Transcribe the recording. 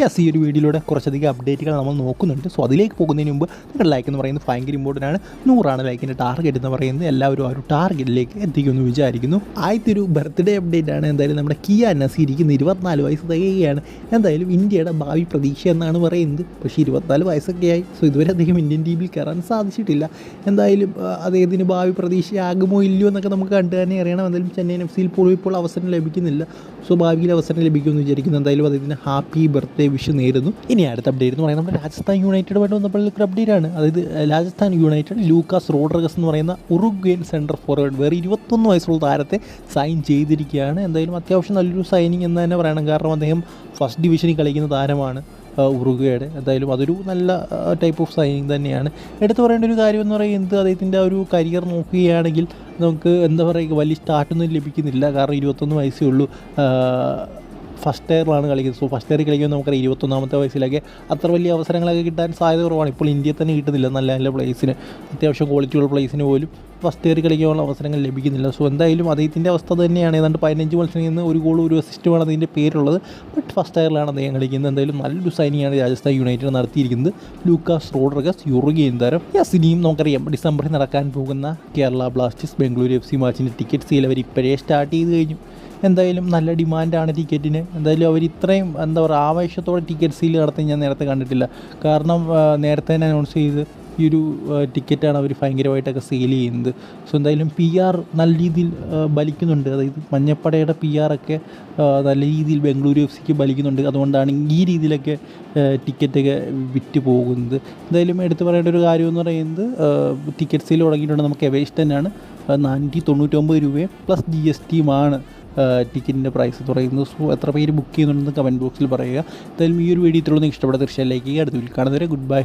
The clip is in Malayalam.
യെസ് ഈ ഒരു വീഡിയോയിലൂടെ കുറച്ചധികം അപ്ഡേറ്റുകൾ നമ്മൾ നോക്കുന്നുണ്ട്. സോ അതിലേക്ക് പോകുന്നതിന് മുമ്പ് നിങ്ങളുടെ ലൈക്ക് എന്ന് പറയുന്നത് ഭയങ്കര ഇമ്പോർട്ടന്റ് ആണ്. നൂറാണ് ലൈക്കിന്റെ ടാർഗറ്റ് എന്ന് പറയുന്നത്. എല്ലാവരും ആ ഒരു ടാർഗറ്റിലേക്ക് എത്തിക്കുമെന്ന് വിചാരിക്കുന്നു. ആദ്യത്തെ ഒരു ബർത്ത്ഡേ അപ്ഡേറ്റ് ആണ് എന്തായാലും നമ്മുടെ കിയ നസി ഇരിക്കുന്ന ഇരുപത്തിനാല് വയസ്സ് തികയുകയാണ്. എന്തായാലും ഇന്ത്യയുടെ ഭാവി പ്രതീക്ഷ എന്നാണ് പറയുന്നത്. പക്ഷേ ഇരുപത്തിനാല് വയസ്സൊക്കെ ആയി. സോ ഇതുവരെ അദ്ദേഹം ഇന്ത്യൻ ടീമിൽ കയറാൻ സാധിച്ചിട്ടില്ല. എന്തായാലും അദ്ദേഹത്തിന് ഭാവി പ്രതീക്ഷയാകുമോ ഇല്ലയോ എന്നൊക്കെ നമുക്ക് കണ്ടു തന്നെ അറിയണം. എന്തായാലും ചെന്നൈയിൻ എഫ് സിയിൽ പോലും ഇപ്പോൾ അവസരം ലഭിക്കുന്നില്ല. സോ ഭാവിയിൽ അവസരം ലഭിക്കുമെന്ന് വിചാരിക്കുന്നു. എന്തായാലും അദ്ദേഹത്തിന് ഹാപ്പി ബർത്ത്ഡേ വിഷ് നേരുന്നു ഇനി അടുത്ത അപ്ഡേറ്റ് എന്ന് പറയുന്നത് നമ്മുടെ രാജസ്ഥാൻ യുണൈറ്റഡുമായിട്ട് വന്നപ്പോൾ ഒരു അപ്ഡേറ്റ് ആണ്. അതായത് രാജസ്ഥാൻ യുണൈറ്റഡ് ലൂക്കാസ് റോഡ്രഗസ് എന്ന് പറയുന്ന ഉറുഗ്വേൻ സെന്റർ ഫോർവേഡ് വേറെ ഇരുപത്തൊന്ന് വയസ്സുള്ള താരത്തെ സൈൻ ചെയ്തിരിക്കുകയാണ്. എന്തായാലും അത്യാവശ്യം നല്ലൊരു സൈനിങ് എന്ന് തന്നെ പറയണം. കാരണം അദ്ദേഹം ഫസ്റ്റ് ഡിവിഷനിൽ കളിക്കുന്ന താരമാണ് ഉറുഗയുടെ എന്തായാലും അതൊരു നല്ല ടൈപ്പ് ഓഫ് സൈനിങ് തന്നെയാണ്. എടുത്തു പറയേണ്ട ഒരു കാര്യം എന്ന് പറയുന്നത് അദ്ദേഹത്തിന്റെ ഒരു കരിയർ നോക്കുകയാണെങ്കിൽ നമുക്ക് എന്താ പറയുക വലിയ സ്റ്റാർട്ടൊന്നും ലഭിക്കുന്നില്ല. കാരണം ഇരുപത്തൊന്ന് വയസ്സേ ഉള്ളൂ. ഫസ്റ്റ് ഇയറിലാണ് കളിക്കുന്നത്. സോ ഫസ്റ്റ് ഇയർ കളിക്കുമ്പോൾ നമുക്കറിയാം ഇരുപത്തൊന്നാമത്തെ വയസ്സിലൊക്കെ അത്ര വലിയ അവസരങ്ങളൊക്കെ കിട്ടാൻ സാധ്യത കുറവാണ്. ഇപ്പോൾ ഇന്ത്യയിൽ തന്നെ കിട്ടുന്നില്ല. നല്ല നല്ല പ്ലേസിന് അത്യാവശ്യം ക്വാളിറ്റിയുള്ള പ്ലേസിന് പോലും ഫസ്റ്റ് ഇയർ കളിക്കാനുള്ള അവസരങ്ങൾ ലഭിക്കുന്നില്ല. സോ എന്തായാലും അദ്ദേഹത്തിന്റെ അവസ്ഥ തന്നെയാണ്. ഏതാണ്ട് പതിനഞ്ച് മത്സരങ്ങളിൽ നിന്ന് ഒരു ഗോൾ ഒരു അസിസ്റ്റുമാണ് അതിന്റെ പേരുള്ളത്. ബട്ട് ഫസ്റ്റ് ഇയറിലാണ് അദ്ദേഹം കളിക്കുന്നത്. എന്തായാലും നല്ലൊരു സൈനിയാണ് രാജസ്ഥാൻ യുണൈറ്റഡ് നടത്തിയിരിക്കുന്നത്. ലൂക്കാസ് റോഡ്രഗസ് യുറുഗിയൻ താരം യെസ് ഇനിയും നമുക്കറിയാം ഡിസംബറിൽ നടക്കാൻ പോകുന്ന Kerala Blasters Bengaluru F C മാച്ചിന്റെ ticket sale അവർ ഇപ്പോഴേ സ്റ്റാർട്ട് ചെയ്ത് കഴിഞ്ഞു. എന്തായാലും നല്ല ഡിമാൻഡാണ് ടിക്കറ്റിന്. എന്തായാലും അവർ ഇത്രയും എന്താ പറയുക ആവേശത്തോടെ ടിക്കറ്റ് സീൽ നടത്തി ഞാൻ നേരത്തെ കണ്ടിട്ടില്ല. കാരണം നേരത്തെ തന്നെ അനൗൺസ് ചെയ്ത് ഈ ഒരു ടിക്കറ്റാണ് അവർ ഭയങ്കരമായിട്ടൊക്കെ സെയിൽ ചെയ്യുന്നത്. സോ എന്തായാലും പി ആർ നല്ല രീതിയിൽ ബലിക്കുന്നുണ്ട് അതായത് മഞ്ഞപ്പടയുടെ പി ആറൊക്കെ നല്ല രീതിയിൽ ബംഗളൂരു എഫ് സിക്ക് ബലിക്കുന്നുണ്ട് അതുകൊണ്ടാണ് ഈ രീതിയിലൊക്കെ ടിക്കറ്റൊക്കെ വിറ്റ് പോകുന്നത്. എന്തായാലും എടുത്തു പറയേണ്ട ഒരു കാര്യം എന്ന് പറയുന്നത് ടിക്കറ്റ് സെയിൽ തുടങ്ങിയിട്ടുണ്ട്. നമുക്ക് എവേഷ് തന്നെയാണ്. നാനൂറ്റി തൊണ്ണൂറ്റൊമ്പത് രൂപയും പ്ലസ് ജി എസ് ടിയുമാണ് ടിക്കറ്റിന്റെ പ്രൈസ് തുടങ്ങുന്നു സോ എത്ര പേര് ബുക്ക് ചെയ്യുന്നുണ്ടെന്ന് കമന്റ് ബോക്സിൽ പറയുക. എന്തായാലും ഈ ഒരു വീഡിയോ ഇത്രയൊന്നും ഇഷ്ടപ്പെട്ട തീർച്ചയായും ലൈക്ക് ചെയ്യുക. അടുത്ത വീഡിയോ കാണുന്നവരെ ഗുഡ് ബൈ